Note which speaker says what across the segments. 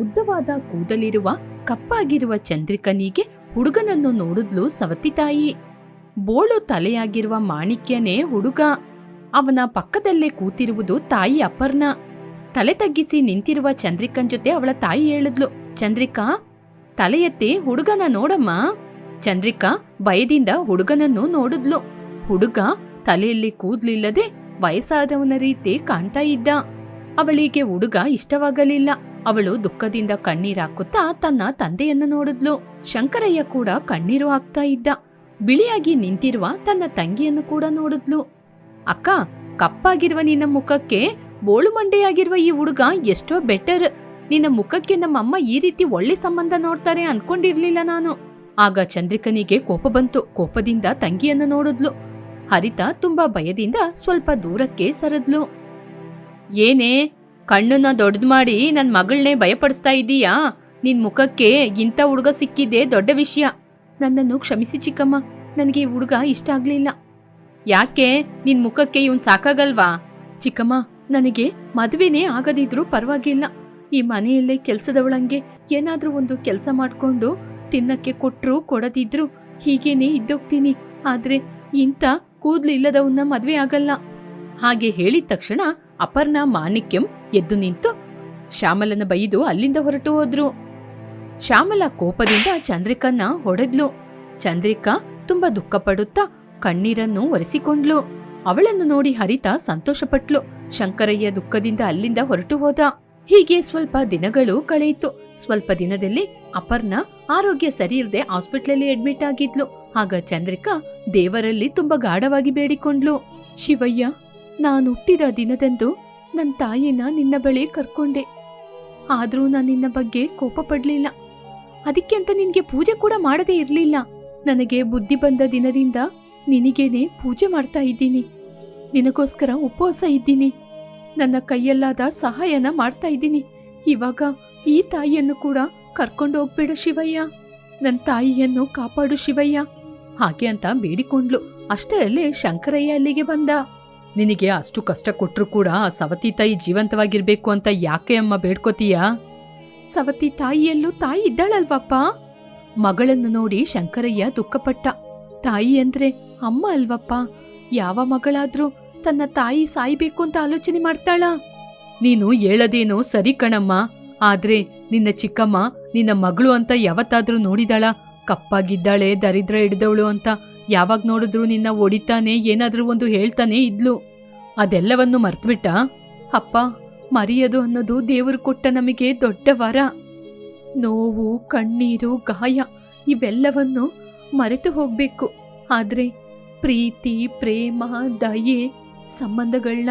Speaker 1: ಉದ್ದವಾದ ಕೂದಲಿರುವ, ಕಪ್ಪಾಗಿರುವ ಚಂದ್ರಿಕನಿಗೆ ಹುಡುಗನನ್ನು ನೋಡಿದ್ಲು ಸವತಿ ತಾಯಿ. ಬೋಳು ತಲೆಯಾಗಿರುವ ಮಾಣಿಕ್ಯನೇ ಹುಡುಗ. ಅವನ ಪಕ್ಕದಲ್ಲೇ ಕೂತಿರುವುದು ತಾಯಿ ಅಪರ್ಣ. ತಲೆ ತಗ್ಗಿಸಿ ನಿಂತಿರುವ ಚಂದ್ರಿಕನ್ ಜೊತೆ ಅವಳ ತಾಯಿ ಹೇಳಿದ್ಲು, ಚಂದ್ರಿಕಾ, ತಲೆಯತ್ತಿ ಹುಡುಗನ ನೋಡಮ್ಮ. ಚಂದ್ರಿಕಾ ಭಯದಿಂದ ಹುಡುಗನನ್ನು ನೋಡಿದ್ಲು. ಹುಡುಗ ತಲೆಯಲ್ಲಿ ಕೂದ್ಲಿಲ್ಲದೆ ವಯಸ್ಸಾದವನ ರೀತಿ ಕಾಣ್ತಾ ಇದ್ದ. ಅವಳಿಗೆ ಹುಡುಗ ಇಷ್ಟವಾಗಲಿಲ್ಲ. ಅವಳು ದುಃಖದಿಂದ ಕಣ್ಣೀರಾಕುತ್ತಾ ತನ್ನ ತಂದೆಯನ್ನು ನೋಡಿದ್ಲು. ಶಂಕರಯ್ಯ ಕೂಡ ಕಣ್ಣೀರು ಹಾಕ್ತಾ ಇದ್ದ. ಬಿಳಿಯಾಗಿ ನಿಂತಿರುವ ತನ್ನ ತಂಗಿಯನ್ನು ಕೂಡ ನೋಡಿದ್ಲು. ಅಕ್ಕ, ಕಪ್ಪಾಗಿರುವ ನಿನ್ನ ಮುಖಕ್ಕೆ ಬೋಳು ಮಂಡೆಯಾಗಿರುವ ಈ ಹುಡುಗ ಎಷ್ಟೋ ಬೆಟರ್ ನಿನ್ನ ಮುಖಕ್ಕೆ ನಮ್ಮಮ್ಮ ಈ ರೀತಿ ಒಳ್ಳೆ ಸಂಬಂಧ ನೋಡ್ತಾರೆ ಅನ್ಕೊಂಡಿರ್ಲಿಲ್ಲ ನಾನು. ಆಗ ಚಂದ್ರಿಕನಿಗೆ ಕೋಪ ಬಂತು. ಕೋಪದಿಂದ ತಂಗಿಯನ್ನು ನೋಡಿದ್ಲು. ಹರಿತ ತುಂಬಾ ಭಯದಿಂದ ಸ್ವಲ್ಪ ದೂರಕ್ಕೆ ಸರದ್ಲು. ಏನೇ ಕಣ್ಣನ್ನ ದೊಡ್ಡದು ಮಾಡಿ ನನ್ನ ಮಗಳನ್ನೇ ಭಯಪಡಿಸ್ತಾ ಇದ್ದೀಯಾ ನಿನ್ ಮುಖಕ್ಕೆ ಇಂಥ ಹುಡುಗ ಸಿಕ್ಕಿದ್ದೇ ದೊಡ್ಡ ವಿಷಯ. ನನ್ನನ್ನು ಕ್ಷಮಿಸಿ ಚಿಕ್ಕಮ್ಮ. ನನಗೆ ಈ ಹುಡುಗ ಇಷ್ಟ ಆಗ್ಲಿಲ್ಲ. ಯಾಕೆ? ನಿನ್ ಮುಖಕ್ಕೆ ಇವನ್ ಸಾಕಾಗಲ್ವಾ? ಚಿಕ್ಕಮ್ಮ, ನನಗೆ ಮದುವೆನೇ ಆಗದಿದ್ರೂ ಪರವಾಗಿಲ್ಲ. ಈ ಮನೆಯಲ್ಲೇ ಕೆಲ್ಸದವಳಂಗೆ ಏನಾದ್ರೂ ಒಂದು ಕೆಲಸ ಮಾಡ್ಕೊಂಡು ತಿನ್ನಕ್ಕೆ ಕೊಟ್ರು ಕೊಡದಿದ್ರು ಹೀಗೇನೆ ಇದ್ದೋಗ್ತೀನಿ. ಆದ್ರೆ ಇಂಥ ಕೂದ್ಲು ಇಲ್ಲದವನ್ನ ಮದ್ವೆ ಆಗಲ್ಲ. ಹಾಗೆ ಹೇಳಿದ ತಕ್ಷಣ ಅಪರ್ಣ ಮಾಣಿಕ್ಯಂ ಎದ್ದು ನಿಂತು ಶ್ಯಾಮಲನ ಬೈದು ಅಲ್ಲಿಂದ ಹೊರಟು ಹೋದ್ರು. ಶ್ಯಾಮಲ ಕೋಪದಿಂದ ಚಂದ್ರಿಕನ್ನ ಹೊಡೆದ್ಲು. ಚಂದ್ರಿಕಾ ತುಂಬಾ ದುಃಖ ಪಡುತ್ತಾ ಕಣ್ಣೀರನ್ನು ಒರೆಸಿಕೊಂಡ್ಲು. ಅವಳನ್ನು ನೋಡಿ ಹರಿತ ಸಂತೋಷಪಟ್ಲು. ಶಂಕರಯ್ಯ ದುಃಖದಿಂದ ಅಲ್ಲಿಂದ ಹೊರಟು ಹೋದ. ಹೀಗೆ ಸ್ವಲ್ಪ ದಿನಗಳು ಕಳೆಯಿತು. ಸ್ವಲ್ಪ ದಿನದಲ್ಲಿ ಅಪರ್ಣ ಆರೋಗ್ಯ ಸರಿ ಇರದೆ ಹಾಸ್ಪಿಟ್ಲಲ್ಲಿ ಅಡ್ಮಿಟ್ ಆಗಿದ್ಲು. ಆಗ ಚಂದ್ರಿಕಾ ದೇವರಲ್ಲಿ ತುಂಬಾ ಗಾಢವಾಗಿ ಬೇಡಿಕೊಂಡ್ಲು. ಶಿವಯ್ಯ ನಾನು ಹುಟ್ಟಿದ ದಿನದಂದು ನನ್ನ ತಾಯಿನ ನಿನ್ನ ಬಳಿ ಕರ್ಕೊಂಡೆ. ಆದರೂ ನಾನು ನಿನ್ನ ಬಗ್ಗೆ ಕೋಪ ಪಡಲಿಲ್ಲ ಅದಕ್ಕೆ ಅಂತ ನಿನಗೆ ಪೂಜೆ ಕೂಡ ಮಾಡದೇ ಇರಲಿಲ್ಲ. ನನಗೆ ಬುದ್ಧಿ ಬಂದ ದಿನದಿಂದ ನಿನಗೇನೆ ಪೂಜೆ ಮಾಡ್ತಾ ಇದ್ದೀನಿ. ನಿನಗೋಸ್ಕರ ಉಪವಾಸ ಇದ್ದೀನಿ. ನನ್ನ ಕೈಯಲ್ಲಾದ ಸಹಾಯನ ಮಾಡ್ತಾ ಇದ್ದೀನಿ. ಇವಾಗ ಈ ತಾಯಿಯನ್ನು ಕೂಡ ಕರ್ಕೊಂಡು ಹೋಗ್ಬೇಡ ಶಿವಯ್ಯ. ನನ್ನ ತಾಯಿಯನ್ನು ಕಾಪಾಡು ಶಿವಯ್ಯ. ಹಾಗೆ ಅಂತ ಬೇಡಿಕೊಂಡ್ಲು. ಅಷ್ಟರಲ್ಲೇ ಶಂಕರಯ್ಯ ಅಲ್ಲಿಗೆ ಬಂದ. ನಿನಗೆ ಅಷ್ಟು ಕಷ್ಟ ಕೊಟ್ಟರೂ ಕೂಡ ಆ ಸವತಿ ತಾಯಿ ಜೀವಂತವಾಗಿರ್ಬೇಕು ಅಂತ ಯಾಕೆ ಅಮ್ಮ ಬೇಡ್ಕೋತೀಯಾ? ಸವತಿ ತಾಯಿಯಲ್ಲೂ ತಾಯಿ ಇದ್ದಾಳಲ್ವಪ್ಪ? ಮಗಳನ್ನು ನೋಡಿ ಶಂಕರಯ್ಯ ದುಃಖಪಟ್ಟ. ತಾಯಿ ಅಂದ್ರೆ ಅಮ್ಮ ಅಲ್ವಪ್ಪ? ಯಾವ ಮಗಳಾದ್ರೂ ತನ್ನ ತಾಯಿ ಸಾಯ್ಬೇಕು ಅಂತ ಆಲೋಚನೆ ಮಾಡ್ತಾಳ? ನೀನು ಹೇಳದೇನೋ ಸರಿ ಕಣಮ್ಮ. ಆದ್ರೆ ನಿನ್ನ ಚಿಕ್ಕಮ್ಮ ನಿನ್ನ ಮಗಳು ಅಂತ ಯಾವತ್ತಾದ್ರೂ ನೋಡಿದಾಳ? ಕಪ್ಪಾಗಿದ್ದಾಳೆ ದರಿದ್ರ ಹಿಡ್ದವಳು ಅಂತ ಯಾವಾಗ ನೋಡಿದ್ರು ನಿನ್ನ ಒಡಿತಾನೆ ಏನಾದ್ರೂ ಒಂದು ಹೇಳ್ತಾನೆ ಇದ್ಲು. ಅದೆಲ್ಲವನ್ನು ಮರ್ತ್ಬಿಟ್ಟ? ಅಪ್ಪ, ಮರೆಯೋದು ಅನ್ನೋದು ದೇವರು ಕೊಟ್ಟ ನಮಗೆ ದೊಡ್ಡ ವರ. ನೋವು, ಕಣ್ಣೀರು, ಗಾಯ, ಇವೆಲ್ಲವನ್ನು ಮರೆತು ಹೋಗ್ಬೇಕು. ಆದ್ರೆ ಪ್ರೀತಿ, ಪ್ರೇಮ, ದಯೆ ಸಂಬಂಧಗಳನ್ನ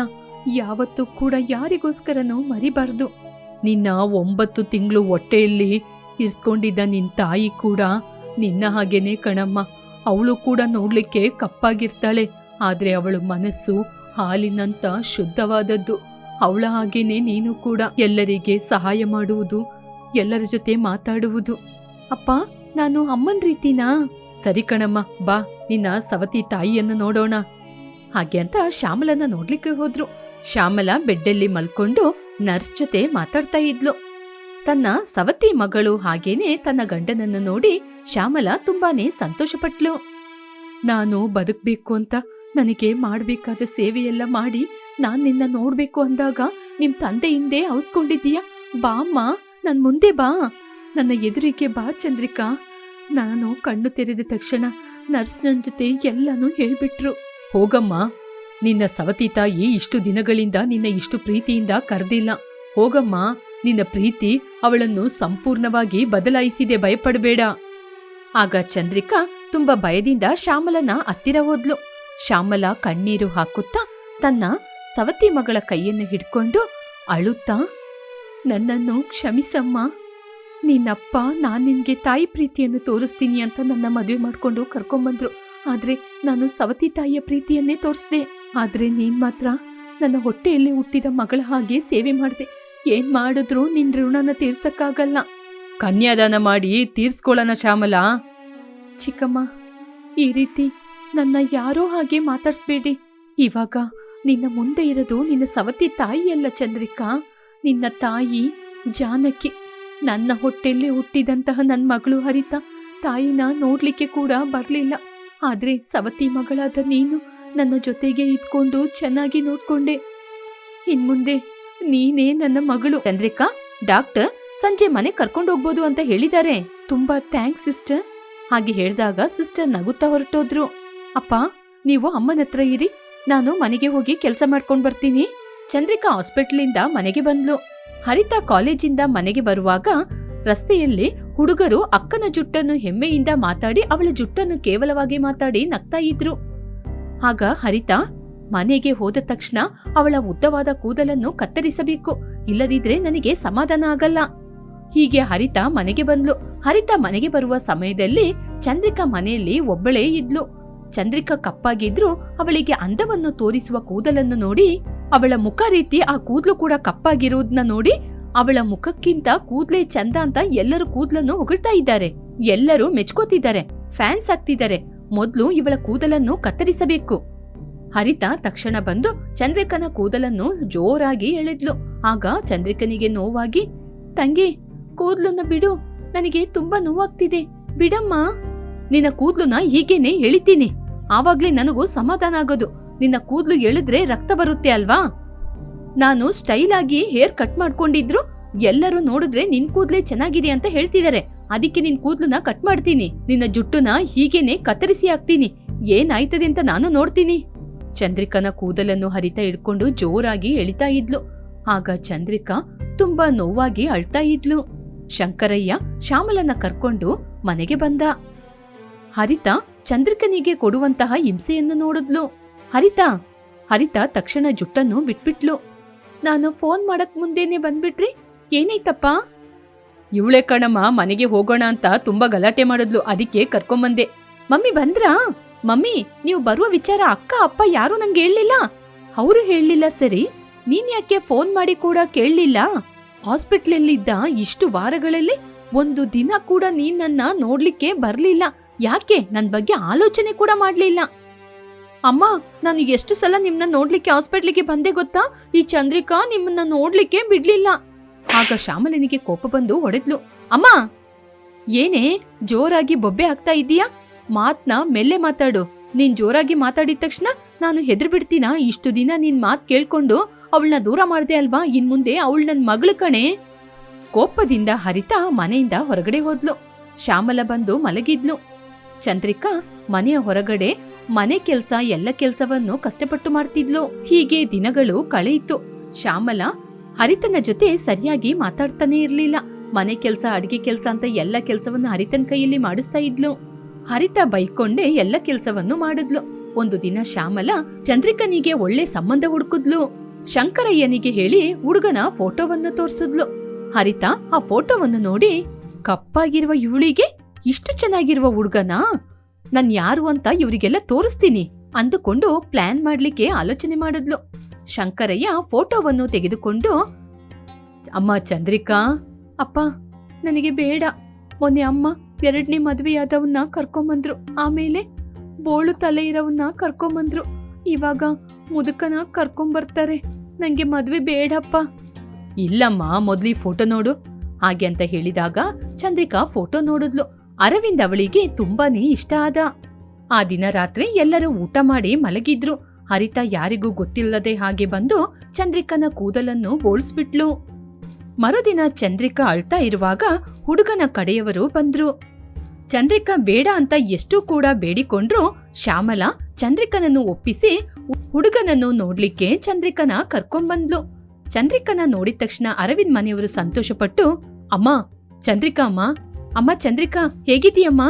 Speaker 1: ಯಾವತ್ತೂ ಕೂಡ ಯಾರಿಗೋಸ್ಕರನೂ ಮರಿಬಾರ್ದು. ನಿನ್ನ ಒಂಬತ್ತು ತಿಂಗಳು ಹೊಟ್ಟೆಯಲ್ಲಿ ಇರ್ಸ್ಕೊಂಡಿದ್ದ ನಿನ್ ತಾಯಿ ಕೂಡ ನಿನ್ನ ಹಾಗೇನೆ ಕಣಮ್ಮ. ಅವಳು ಕೂಡ ನೋಡ್ಲಿಕ್ಕೆ ಕಪ್ಪಾಗಿರ್ತಾಳೆ, ಆದ್ರೆ ಅವಳು ಮನಸ್ಸು ಹಾಲಿನಂತ ಶುದ್ಧವಾದದ್ದು. ಅವಳ ಹಾಗೇನೆ ನೀನು ಕೂಡ ಎಲ್ಲರಿಗೆ ಸಹಾಯ ಮಾಡುವುದು, ಎಲ್ಲರ ಜೊತೆ ಮಾತಾಡುವುದು. ಅಪ್ಪ, ನಾನು ಅಮ್ಮನ್ ರೀತಿನಾ? ಸರಿ ಕಣಮ್ಮ, ಬಾ, ನಿನ್ನ ಸವತಿ ತಾಯಿಯನ್ನು ನೋಡೋಣ. ಹಾಗೆ ಅಂತ ಶ್ಯಾಮಲನ ನೋಡ್ಲಿಕ್ಕೆ ಹೋದ್ರು. ಶ್ಯಾಮಲ ಬೆಡ್ಡಲ್ಲಿ ಮಲ್ಕೊಂಡು ನರ್ಸ್ ಜೊತೆ ಮಾತಾಡ್ತಾ ಇದ್ಲು. ತನ್ನ ಸವತಿ ಮಗಳು ಹಾಗೇನೆ ತನ್ನ ಗಂಡನನ್ನು ನೋಡಿ ಶ್ಯಾಮಲ ತುಂಬಾನೇ ಸಂತೋಷಪಟ್ಲು. ನಾನು ಬದುಕ್ಬೇಕು ಅಂತ ನನಗೆ ಮಾಡಬೇಕಾದ ಸೇವೆಯೆಲ್ಲ ಮಾಡಿ ನಾನ್ ನಿನ್ನ ನೋಡ್ಬೇಕು ಅಂದಾಗ ನಿಮ್ ತಂದೆ ಹಿಂದೆ ಅವಸ್ಕೊಂಡಿದ್ದೀಯ ಬಾ ಅಮ್ಮ, ನನ್ ಮುಂದೆ ಬಾ. ನನ್ನ ಎದುರಿಗೆ ಬಾ ಚಂದ್ರಿಕಾ. ನಾನು ಕಣ್ಣು ತೆರೆದ ತಕ್ಷಣ ನರ್ಸ್ ನನ್ ಜೊತೆ ಎಲ್ಲನೂ ಹೇಳ್ಬಿಟ್ರು. ಹೋಗಮ್ಮ, ನಿನ್ನ ಸವತಿ ತಾಯಿ ಇಷ್ಟು ದಿನಗಳಿಂದ ನಿನ್ನ ಇಷ್ಟು ಪ್ರೀತಿಯಿಂದ ಕರೆದಿಲ್ಲ. ಹೋಗಮ್ಮ ನಿನ್ನ ಪ್ರೀತಿ ಅವಳನ್ನು ಸಂಪೂರ್ಣವಾಗಿ ಬದಲಾಯಿಸಿದೆ, ಭಯಪಡಬೇಡ. ಆಗ ಚಂದ್ರಿಕಾ ತುಂಬಾ ಭಯದಿಂದ ಶ್ಯಾಮಲನ ಹತ್ತಿರ ಹೋದ್ಲು. ಶ್ಯಾಮಲ ಕಣ್ಣೀರು ಹಾಕುತ್ತಾ ತನ್ನ ಸವತಿ ಮಗಳ ಕೈಯನ್ನು ಹಿಡ್ಕೊಂಡು ಅಳುತ್ತಾ, ನನ್ನನ್ನು ಕ್ಷಮಿಸಮ್ಮ. ನಿನ್ನಪ್ಪ, ನಾನು ನಿನ್ಗೆ ತಾಯಿ ಪ್ರೀತಿಯನ್ನು ತೋರಿಸ್ತೀನಿ ಅಂತ ನನ್ನ ಮದುವೆ ಮಾಡಿಕೊಂಡು ಕರ್ಕೊಂಬಂದ್ರು. ಆದ್ರೆ ನಾನು ಸವತಿ ತಾಯಿಯ ಪ್ರೀತಿಯನ್ನೇ ತೋರಿಸ್ದೆ. ಆದ್ರೆ ನೀನ್ ಮಾತ್ರ ನನ್ನ ಹೊಟ್ಟೆಯಲ್ಲಿ ಹುಟ್ಟಿದ ಮಗಳ ಹಾಗೆ ಸೇವೆ ಮಾಡಿದೆ. ಏನ್ ಮಾಡಿದ್ರು ನಿನ್ ಋಣನ ತೀರ್ಸಕ್ಕಾಗಲ್ಲ. ಕನ್ಯಾದಾನ ಮಾಡಿ ತೀರ್ಸ್ಕೊಳ್ಳೋಣ ಶ್ಯಾಮಲ. ಚಿಕ್ಕಮ್ಮ, ಈ ರೀತಿ ನನ್ನ ಯಾರೋ ಹಾಗೆ ಮಾತಾಡ್ಸ್ಬೇಡಿ. ಇವಾಗ ನಿನ್ನ ಮುಂದೆ ಇರೋದು ನಿನ್ನ ಸವತಿ ತಾಯಿಯಲ್ಲ ಚಂದ್ರಿಕಾ. ನಿನ್ನ ತಾಯಿ ಜಾನಕಿ. ನನ್ನ ಹೊಟ್ಟೆಯಲ್ಲಿ ಹುಟ್ಟಿದಂತಹ ನನ್ನ ಮಗಳು ಹರಿತ ತಾಯಿನ ನೋಡ್ಲಿಕ್ಕೆ ಕೂಡ ಬರಲಿಲ್ಲ. ಆದ್ರೆ ಸವತಿ ಮಗಳಾದ ನೀನು ನನ್ನ ಜೊತೆಗೆ ಇದ್ಕೊಂಡು ಚೆನ್ನಾಗಿ ನೋಡ್ಕೊಂಡೆ. ಇನ್ಮುಂದೆ ನೀನೇ ನನ್ನ ಮಗಳು. ಚಂದ್ರಿಕಾ, ಡಾಕ್ಟರ್, ಸಂಜೆ ಮನೆ ಕರ್ಕೊಂಡು ಹೋಗ್ಬೋದು ಅಂತ ಹೇಳಿದ್ದಾರೆ. ತುಂಬಾ ಥ್ಯಾಂಕ್ಸ್, ಸಿಸ್ಟರ್. ಹಾಗೆ ಹೇಳಿದಾಗ ಸಿಸ್ಟರ್ ನಗುತ್ತಾ ಹೊರಟೋದ್ರು. ಅಪ್ಪ, ನೀವು ಅಮ್ಮನ ಹತ್ರ ಇರಿ. ನಾನು ಮನೆಗೆ ಹೋಗಿ ಕೆಲಸ ಮಾಡ್ಕೊಂಡ್ ಬರ್ತೀನಿ. ಚಂದ್ರಿಕಾ ಹಾಸ್ಪಿಟ್ಲಿಂದ ಮನೆಗೆ ಬಂದ್ಲು. ಹರಿತಾ ಕಾಲೇಜಿಂದ ಮನೆಗೆ ಬರುವಾಗ ರಸ್ತೆಯಲ್ಲಿ ಹುಡುಗರು ಅಕ್ಕನ ಜುಟ್ಟನ್ನು ಹೆಮ್ಮೆಯಿಂದ ಮಾತಾಡಿ ಅವಳ ಜುಟ್ಟನ್ನು ಕೇವಲವಾಗಿ ಮಾತಾಡಿ ನಗ್ತಾ ಇದ್ರು. ಆಗ ಹರಿತಾ ಮನೆಗೆ ಹೋದ ತಕ್ಷಣ ಅವಳ ಉದ್ದವಾದ ಕೂದಲನ್ನು ಕತ್ತರಿಸಬೇಕು. ಇಲ್ಲದಿದ್ರೆ ನನಗೆ ಸಮಾಧಾನ ಆಗಲ್ಲ. ಹೀಗೆ ಹರಿತಾ ಮನೆಗೆ ಬಂದ್ಲು. ಹರಿತ ಮನೆಗೆ ಬರುವ ಸಮಯದಲ್ಲಿ ಚಂದ್ರಿಕಾ ಮನೆಯಲ್ಲಿ ಒಬ್ಬಳೇ ಇದ್ಲು. ಚಂದ್ರಿಕಾ ಕಪ್ಪಾಗಿದ್ರು ಅವಳಿಗೆ ಅಂದವನ್ನು ತೋರಿಸುವ ಕೂದಲನ್ನು ನೋಡಿ, ಅವಳ ಮುಖ ರೀತಿ ಆ ಕೂದಲು ಕೂಡ ಕಪ್ಪಾಗಿರುವುದನ್ನ ನೋಡಿ, ಅವಳ ಮುಖಕ್ಕಿಂತ ಕೂದಲೇ ಚಂದ ಅಂತ ಎಲ್ಲರೂ ಕೂದ್ಲನ್ನು ಹೊಗಳ್ತಾ ಇದ್ದಾರೆ. ಎಲ್ಲರೂ ಮೆಚ್ಕೋತಿದ್ದಾರೆ. ಫ್ಯಾನ್ಸ್ ಆಗ್ತಿದ್ದಾರೆ. ಮೊದ್ಲು ಇವಳ ಕೂದಲನ್ನು ಕತ್ತರಿಸಬೇಕು. ಹರಿತಾ ತಕ್ಷಣ ಬಂದು ಚಂದ್ರಿಕನ ಕೂದಲನ್ನು ಜೋರಾಗಿ ಎಳೆದ್ಲು. ಆಗ ಚಂದ್ರಿಕನಿಗೆ ನೋವಾಗಿ, ತಂಗಿ, ಕೂದಲನ್ನು ಬಿಡು. ನನಗೆ ತುಂಬಾ ನೋವಾಗ್ತಿದೆ. ಬಿಡಮ್ಮ. ನಿನ್ನ ಕೂದ್ಲನ್ನ ಹೀಗೇನೆ ಎಳಿತೀನಿ. ಆವಾಗ್ಲೇ ನನಗೂ ಸಮಾಧಾನ ಆಗೋದು. ನಿನ್ನ ಕೂದ್ಲು ಎಳೆದ್ರೆ ರಕ್ತ ಬರುತ್ತೆ ಅಲ್ವಾ? ನಾನು ಸ್ಟೈಲ್ ಆಗಿ ಹೇರ್ ಕಟ್ ಮಾಡ್ಕೊಂಡಿದ್ರು. ಎಲ್ಲರೂ ನೋಡಿದ್ರೆ ನಿನ್ ಕೂದ್ಲೇ ಚೆನ್ನಾಗಿದೆ ಅಂತ ಹೇಳ್ತಿದ್ದಾರೆ ಅದಕ್ಕೆ ನಿನ್ ಕೂದ್ಲನ್ನ ಕಟ್ ಮಾಡ್ತೀನಿ. ನಿನ್ನ ಜುಟ್ಟುನ ಹೀಗೇನೆ ಕತ್ತರಿಸಿ ಹಾಕ್ತೀನಿ. ಏನಾಯ್ತದೆ ಅಂತ ನಾನು ನೋಡ್ತೀನಿ. ಚಂದ್ರಿಕನ ಕೂದಲನ್ನು ಹರಿತ ಹಿಡ್ಕೊಂಡು ಜೋರಾಗಿ ಎಳಿತಾ ಇದ್ಲು. ಆಗ ಚಂದ್ರಿಕಾ ತುಂಬಾ ನೋವಾಗಿ ಅಳ್ತಾ ಇದ್ಲು. ಶಂಕರಯ್ಯ ಶ್ಯಾಮಲನ ಕರ್ಕೊಂಡು ಮನೆಗೆ ಬಂದ. ಹರಿತ ಚಂದ್ರಿಕನಿಗೆ ಕೊಡುವಂತಹ ಹಿಂಸೆಯನ್ನು ನೋಡಿದ್ಲು. ಹರಿತ ಹರಿತ ತಕ್ಷಣ ಜುಟ್ಟನ್ನು ಬಿಟ್ಬಿಟ್ಲು. ನಾನು ಫೋನ್ ಮಾಡಕ್ ಮುಂದೇನೆ ಬಂದ್ಬಿಟ್ರಿ ಏನೈತಪ್ಪ ಇವಳೆ ಕಣಮ್ಮ, ಮನೆಗೆ ಹೋಗೋಣ ಅಂತ ತುಂಬಾ ಗಲಾಟೆ ಮಾಡಿದ್ಲು, ಅದಕ್ಕೆ ಕರ್ಕೊಂಬಂದೆ. ಮಮ್ಮಿ ಬಂದ್ರಾ? ಮಮ್ಮಿ, ನೀವು ಬರುವ ವಿಚಾರ ಅಕ್ಕ, ಅಪ್ಪ ಯಾರು ನಂಗೆ ಹೇಳಲಿಲ್ಲ. ಅವರು ಹೇಳಲಿಲ್ಲ ಸರಿ, ನೀನ್ ಯಾಕೆ ಫೋನ್ ಮಾಡಿ ಕೂಡ ಕೇಳಲಿಲ್ಲ? ಹಾಸ್ಪಿಟ್ಲಲ್ಲಿದ್ದ ಇಷ್ಟು ವಾರಗಳಲ್ಲಿ ಒಂದು ದಿನ ಕೂಡ ನೀನ್ ನನ್ನ ನೋಡ್ಲಿಕ್ಕೆ ಬರ್ಲಿಲ್ಲ. ಯಾಕೆ? ನನ್ ಬಗ್ಗೆ ಆಲೋಚನೆ ಕೂಡ ಮಾಡ್ಲಿಲ್ಲ. ಅಮ್ಮ, ನಾನು ಎಷ್ಟು ಸಲ ನಿಮ್ನ ನೋಡ್ಲಿಕ್ಕೆ ಹಾಸ್ಪಿಟ್ಲಿಗೆ ಬಂದೆ ಗೊತ್ತಾ? ಈ ಚಂದ್ರಿಕಾ ನಿಮ್ಮನ್ನ ನೋಡ್ಲಿಕ್ಕೆ ಬಿಡ್ಲಿಲ್ಲ. ಆಗ ಶ್ಯಾಮಲಿನಿಗೆ ಕೋಪ ಬಂದು ಹೊಡೆದ್ಲು. ಅಮ್ಮ! ಏನೇ, ಜೋರಾಗಿ ಬೊಬ್ಬೆ ಆಗ್ತಾ ಇದೀಯಾ ಮಾತ್ನ ಮೆಲ್ಲೆ ಮಾತಾಡು. ನೀನ್ ಜೋರಾಗಿ ಮಾತಾಡಿದ ತಕ್ಷಣ ನಾನು ಹೆದರ್ ಬಿಡ್ತೀನಾ? ಇಷ್ಟು ದಿನ ನಿನ್ ಮಾತ್ ಕೇಳ್ಕೊಂಡು ಅವಳನ್ನ ದೂರ ಮಾಡ್ದೆ ಅಲ್ವಾ? ಇನ್ ಮುಂದೆ ಅವಳು ನನ್ ಮಗಳು ಕಣೆ. ಕೋಪದಿಂದ ಹರಿತಾ ಮನೆಯಿಂದ ಹೊರಗಡೆ ಹೋದ್ಲು. ಶ್ಯಾಮಲ ಬಂದು ಮಲಗಿದ್ಲು. ಚಂದ್ರಿಕಾ ಮನೆಯ ಹೊರಗಡೆ ಮನೆ ಕೆಲ್ಸ ಎಲ್ಲ ಕೆಲ್ಸವನ್ನು ಕಷ್ಟಪಟ್ಟು ಮಾಡ್ತಿದ್ಲು. ಹೀಗೆ ದಿನಗಳು ಕಳೆಯಿತು. ಶ್ಯಾಮಲ ಹರಿತನ ಜೊತೆ ಸರಿಯಾಗಿ ಮಾತಾಡ್ತಾನೆ ಇರ್ಲಿಲ್ಲ. ಮನೆ ಕೆಲ್ಸ, ಅಡಿಗೆ ಕೆಲ್ಸ ಅಂತ ಎಲ್ಲ ಕೆಲ್ಸವನ್ನು ಹರಿತನ್ ಕೈಯಲ್ಲಿ ಮಾಡಿಸ್ತಾ ಇದ್ಲು. ಹರಿತ ಬೈಕೊಂಡೆ ಎಲ್ಲ ಕೆಲಸವನ್ನು ಮಾಡಿದ್ಲು. ಒಂದು ದಿನ ಶ್ಯಾಮಲ ಚಂದ್ರಿಕನಿಗೆ ಒಳ್ಳೆ ಸಂಬಂಧ ಹುಡುಕಿದ್ಲು. ಶಂಕರಯ್ಯನಿಗೆ ಹೇಳಿ ಹುಡುಗನ ಫೋಟೋವನ್ನು ತೋರಿಸಿದ್ಲು. ಹರಿತ ಆ ಫೋಟೋವನ್ನು ನೋಡಿ, ಕಪ್ಪಾಗಿರುವ ಇವಳಿಗೆ ಇಷ್ಟು ಚೆನ್ನಾಗಿರುವ ಹುಡುಗನ? ನಾನು ಯಾರು ಅಂತ ಇವರಿಗೆಲ್ಲ ತೋರಿಸ್ತೀನಿ ಅಂದುಕೊಂಡು ಪ್ಲಾನ್ ಮಾಡ್ಲಿಕ್ಕೆ ಆಲೋಚನೆ ಮಾಡಿದ್ಲು. ಶಂಕರಯ್ಯ ಫೋಟೋವನ್ನು ತೆಗೆದುಕೊಂಡು, ಅಮ್ಮ ಚಂದ್ರಿಕಾ, ಅಪ್ಪ, ನನಗೆ ಬೇಡ. ಮೊನ್ನೆ ಅಮ್ಮ ಎರಡನೇ ಮದುವೆಯಾದವನ್ನ ಕರ್ಕೊಂಬಂದ್ರು. ಆಮೇಲೆ ಬೋಳು ತಲೆ ಇರೋವನ್ನ ಕರ್ಕೊಂಬಂದ್ರು. ಇವಾಗ ಮುದುಕನ ಕರ್ಕೊಂಬರ್ತಾರೆ. ನಂಗೆ ಮದುವೆ ಬೇಡಪ್ಪ. ಇಲ್ಲಮ್ಮ, ಮೊದ್ಲು ಫೋಟೋ ನೋಡು. ಹಾಗೆ ಅಂತ ಹೇಳಿದಾಗ ಚಂದ್ರಿಕಾ ಫೋಟೋ ನೋಡಿದ್ಲು. ಅರವಿಂದ್ ಅವಳಿಗೆ ತುಂಬಾನೇ ಇಷ್ಟ ಆದ. ಆ ದಿನ ರಾತ್ರಿ ಎಲ್ಲರೂ ಊಟ ಮಾಡಿ ಮಲಗಿದ್ರು. ಹರಿತಾ ಯಾರಿಗೂ ಗೊತ್ತಿಲ್ಲದೆ ಹಾಗೆ ಬಂದು ಚಂದ್ರಿಕನ ಕೂದಲನ್ನು ಬೋಳ್ಸ್ಬಿಟ್ಲು. ಮರುದಿನ ಚಂದ್ರಿಕಾ ಅಳ್ತಾ ಇರುವಾಗ ಹುಡುಗನ ಕಡೆಯವರು ಬಂದ್ರು. ಚಂದ್ರಿಕಾ ಬೇಡ ಅಂತ ಎಷ್ಟು ಕೂಡ ಬೇಡಿಕೊಂಡ್ರು ಶ್ಯಾಮಲಾ ಚಂದ್ರಿಕನನ್ನು ಒಪ್ಪಿಸಿ ಹುಡುಗನನ್ನು ನೋಡ್ಲಿಕ್ಕೆ ಚಂದ್ರಿಕನ ಕರ್ಕೊಂಬಂದ್ಲು. ಚಂದ್ರಿಕನ ನೋಡಿದ ತಕ್ಷಣ ಅರವಿಂದ್ ಮನೆಯವರು ಸಂತೋಷಪಟ್ಟು, ಅಮ್ಮ, ಚಂದ್ರಿಕಾ ಅಮ್ಮ ಅಮ್ಮ ಚಂದ್ರಿಕಾ, ಹೇಗಿದ್ದೀಯಮ್ಮ?